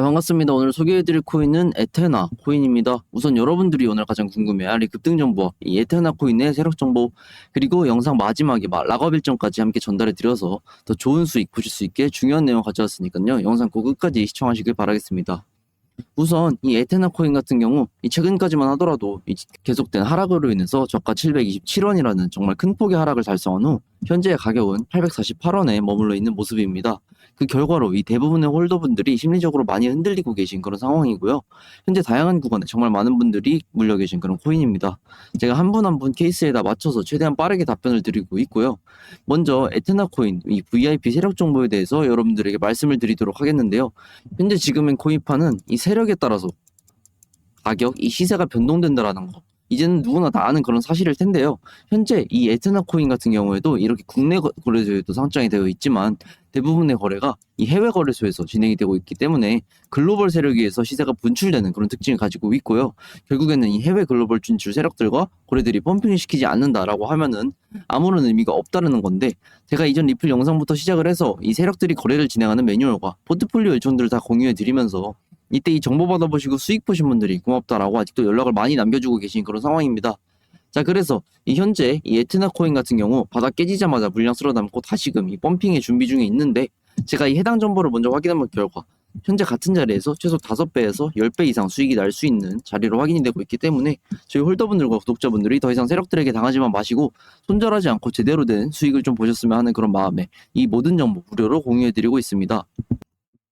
네, 반갑습니다. 오늘 소개해드릴 코인은 에테나 코인입니다. 우선 여러분들이 오늘 가장 궁금해할 이 급등 정보와 이 에테나 코인의 세력 정보 그리고 영상 마지막에 막 락업 일정까지 함께 전달해드려서 더 좋은 수익 보실 수 있게 중요한 내용 가져왔으니까요. 영상 꼭 끝까지 시청하시길 바라겠습니다. 우선 이 에테나 코인 같은 경우 이 최근까지만 하더라도 이 계속된 하락으로 인해서 저가 727원이라는 정말 큰 폭의 하락을 달성한 후 현재의 가격은 848원에 머물러 있는 모습입니다. 그 결과로 이 대부분의 홀더분들이 심리적으로 많이 흔들리고 계신 그런 상황이고요. 현재 다양한 구간에 정말 많은 분들이 물려 계신 그런 코인입니다. 제가 한분 한 분 케이스에다 맞춰서 최대한 빠르게 답변을 드리고 있고요. 먼저 에테나 코인 이 VIP 세력 정보에 대해서 여러분들에게 말씀을 드리도록 하겠는데요. 현재 지금은 코인파는 이 세력에 따라서 가격, 이 시세가 변동된다라는 거. 이제는 누구나 다 아는 그런 사실일 텐데요. 현재 이 에테나 코인 같은 경우에도 이렇게 국내 거- 거래소에도 상장이 되어 있지만 대부분의 거래가 이 해외 거래소에서 진행이 되고 있기 때문에 글로벌 세력에 의해서 시세가 분출되는 그런 특징을 가지고 있고요. 결국에는 이 해외 글로벌 진출 세력들과 거래들이 펌핑을 시키지 않는다라고 하면은 아무런 의미가 없다는 건데 제가 이전 리플 영상부터 시작을 해서 이 세력들이 거래를 진행하는 매뉴얼과 포트폴리오 일정들을 다 공유해 드리면서 이때 이 정보 받아보시고 수익 보신 분들이 고맙다라고 아직도 연락을 많이 남겨주고 계신 그런 상황입니다. 자 그래서 이 현재 이 에트나 코인 같은 경우 바닥 깨지자마자 물량 쓸어 담고 다시금 이 펌핑의 준비 중에 있는데 제가 이 해당 정보를 먼저 확인한 결과 현재 같은 자리에서 최소 5배에서 10배 이상 수익이 날 수 있는 자리로 확인이 되고 있기 때문에 저희 홀더분들과 구독자분들이 더 이상 세력들에게 당하지만 마시고 손절하지 않고 제대로 된 수익을 좀 보셨으면 하는 그런 마음에 이 모든 정보 무료로 공유해드리고 있습니다.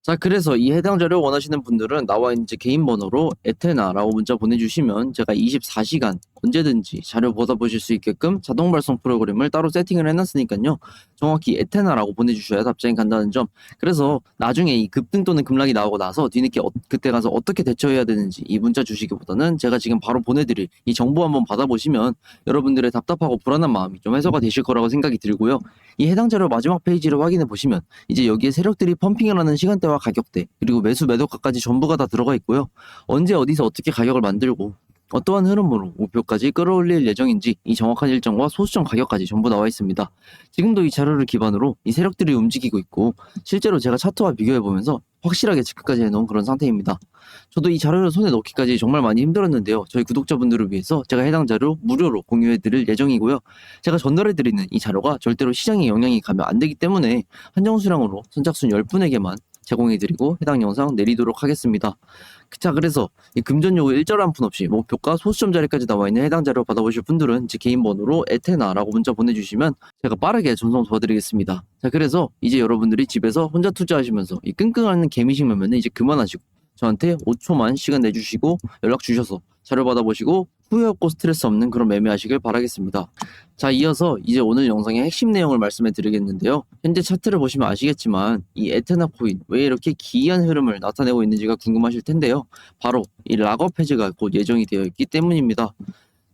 자, 그래서 이 해당 자료 원하시는 분들은 나와 있는 제 개인 번호로 에테나라고 문자 보내주시면 제가 24시간 언제든지 자료 받아보실 수 있게끔 자동 발송 프로그램을 따로 세팅을 해놨으니까요. 정확히 에테나라고 보내주셔야 답장이 간다는 점. 그래서 나중에 이 급등 또는 급락이 나오고 나서 뒤늦게 어- 그때 가서 어떻게 대처해야 되는지 이 문자 주시기보다는 제가 지금 바로 보내드릴 이 정보 한번 받아보시면 여러분들의 답답하고 불안한 마음이 좀 해소가 되실 거라고 생각이 들고요. 이 해당 자료 마지막 페이지를 확인해 보시면 이제 여기에 세력들이 펌핑을 하는 시간대와 가격대 그리고 매수 매도가까지 전부가 다 들어가 있고요. 언제 어디서 어떻게 가격을 만들고 어떠한 흐름으로 목표까지 끌어올릴 예정인지 이 정확한 일정과 소수점 가격까지 전부 나와 있습니다. 지금도 이 자료를 기반으로 이 세력들이 움직이고 있고 실제로 제가 차트와 비교해 보면서 확실하게 체크까지 해놓은 그런 상태입니다. 저도 이 자료를 손에 넣기까지 정말 많이 힘들었는데요. 저희 구독자분들을 위해서 제가 해당 자료 무료로 공유해 드릴 예정이고요. 제가 전달해 드리는 이 자료가 절대로 시장에 영향이 가면 안 되기 때문에 한정 수량으로 선착순 10분에게만 제공해드리고 해당 영상 내리도록 하겠습니다. 자 그래서 이 금전 요구 일절 한 푼 없이 목표가 소수점 자리까지 나와 있는 해당 자료 받아보실 분들은 제 개인 번호로 에테나라고 문자 보내주시면 제가 빠르게 전송 도와드리겠습니다. 자 그래서 이제 여러분들이 집에서 혼자 투자하시면서 이 끙끙하는 개미식 매매는 이제 그만하시고 저한테 5초만 시간 내주시고 연락 주셔서 자료 받아보시고 후회 없고 스트레스 없는 그런 매매하시길 바라겠습니다. 자, 이어서 이제 오늘 영상의 핵심 내용을 말씀해 드리겠는데요. 현재 차트를 보시면 아시겠지만 이 에테나 코인 왜 이렇게 기이한 흐름을 나타내고 있는지가 궁금하실 텐데요. 바로 이 락업 해제가 곧 예정이 되어 있기 때문입니다.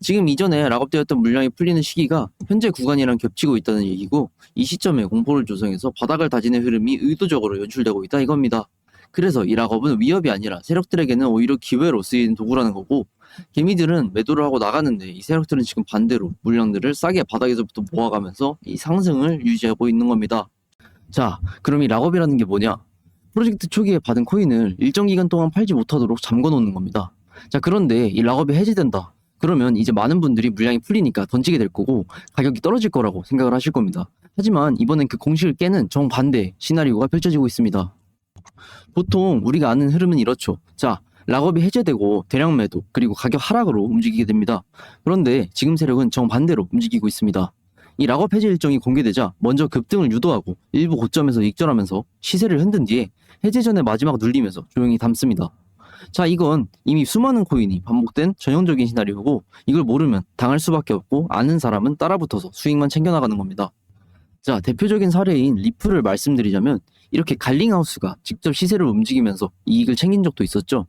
지금 이전에 락업되었던 물량이 풀리는 시기가 현재 구간이랑 겹치고 있다는 얘기고 이 시점에 공포를 조성해서 바닥을 다지는 흐름이 의도적으로 연출되고 있다 이겁니다. 그래서 이 락업은 위협이 아니라 세력들에게는 오히려 기회로 쓰이는 도구라는 거고 개미들은 매도를 하고 나가는데 이 세력들은 지금 반대로 물량들을 싸게 바닥에서부터 모아가면서 이 상승을 유지하고 있는 겁니다. 자, 그럼 이 락업이라는 게 뭐냐? 프로젝트 초기에 받은 코인을 일정 기간 동안 팔지 못하도록 잠궈 놓는 겁니다. 자, 그런데 이 락업이 해제된다. 그러면 이제 많은 분들이 물량이 풀리니까 던지게 될 거고 가격이 떨어질 거라고 생각을 하실 겁니다. 하지만 이번엔 그 공식을 깨는 정반대 시나리오가 펼쳐지고 있습니다. 보통 우리가 아는 흐름은 이렇죠. 자, 락업이 해제되고 대량 매도 그리고 가격 하락으로 움직이게 됩니다. 그런데 지금 세력은 정반대로 움직이고 있습니다. 이 락업 해제 일정이 공개되자 먼저 급등을 유도하고 일부 고점에서 익절하면서 시세를 흔든 뒤에 해제 전에 마지막 눌리면서 조용히 담습니다. 자, 이건 이미 수많은 코인이 반복된 전형적인 시나리오고 이걸 모르면 당할 수밖에 없고 아는 사람은 따라붙어서 수익만 챙겨나가는 겁니다. 자, 대표적인 사례인 리플을 말씀드리자면 이렇게 갈링하우스가 직접 시세를 움직이면서 이익을 챙긴 적도 있었죠.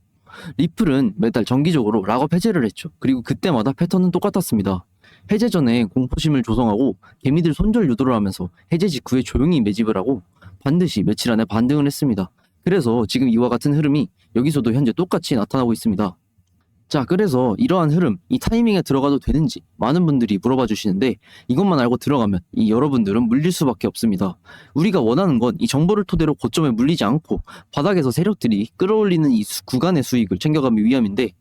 리플은 매달 정기적으로 락업 해제를 했죠. 그리고 그때마다 패턴은 똑같았습니다. 해제 전에 공포심을 조성하고 개미들 손절 유도를 하면서 해제 직후에 조용히 매집을 하고 반드시 며칠 안에 반등을 했습니다. 그래서 지금 이와 같은 흐름이 여기서도 현재 똑같이 나타나고 있습니다. 자, 그래서 이러한 흐름, 이 타이밍에 들어가도 되는지 많은 분들이 물어봐 주시는데 이것만 알고 들어가면 이 여러분들은 물릴 수밖에 없습니다. 우리가 원하는 건 이 정보를 토대로 고점에 물리지 않고 바닥에서 세력들이 끌어올리는 이 수- 구간의 수익을 챙겨가기 위함인데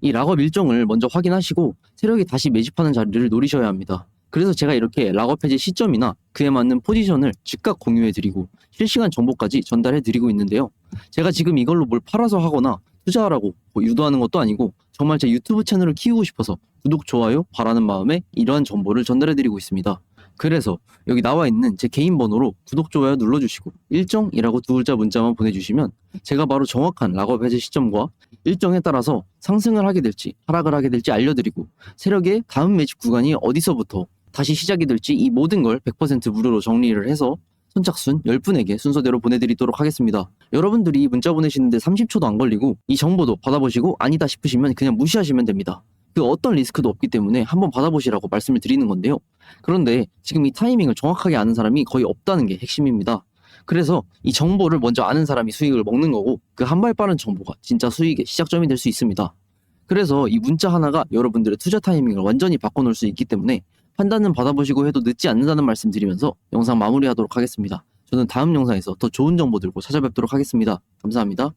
이 락업 일정을 먼저 확인하시고 세력이 다시 매집하는 자리를 노리셔야 합니다. 그래서 제가 이렇게 락업 해제 시점이나 그에 맞는 포지션을 즉각 공유해드리고 실시간 정보까지 전달해드리고 있는데요. 제가 지금 이걸로 뭘 팔아서 하거나 투자하라고 뭐 유도하는 것도 아니고 정말 제 유튜브 채널을 키우고 싶어서 구독, 좋아요 바라는 마음에 이러한 정보를 전달해드리고 있습니다. 그래서 여기 나와 있는 제 개인 번호로 구독, 좋아요 눌러주시고 일정이라고 두 글자 문자만 보내주시면 제가 바로 정확한 락업 해제 시점과 일정에 따라서 상승을 하게 될지 하락을 하게 될지 알려드리고 세력의 다음 매집 구간이 어디서부터 다시 시작이 될지 이 모든 걸 100% 무료로 정리를 해서 선착순 10분에게 순서대로 보내드리도록 하겠습니다. 여러분들이 문자 보내시는데 30초도 안 걸리고 이 정보도 받아보시고 아니다 싶으시면 그냥 무시하시면 됩니다. 그 어떤 리스크도 없기 때문에 한번 받아보시라고 말씀을 드리는 건데요. 그런데 지금 이 타이밍을 정확하게 아는 사람이 거의 없다는 게 핵심입니다. 그래서 이 정보를 먼저 아는 사람이 수익을 먹는 거고 그 한 발 빠른 정보가 진짜 수익의 시작점이 될 수 있습니다. 그래서 이 문자 하나가 여러분들의 투자 타이밍을 완전히 바꿔놓을 수 있기 때문에 판단은 받아보시고 해도 늦지 않는다는 말씀 드리면서 영상 마무리하도록 하겠습니다. 저는 다음 영상에서 더 좋은 정보 들고 찾아뵙도록 하겠습니다. 감사합니다.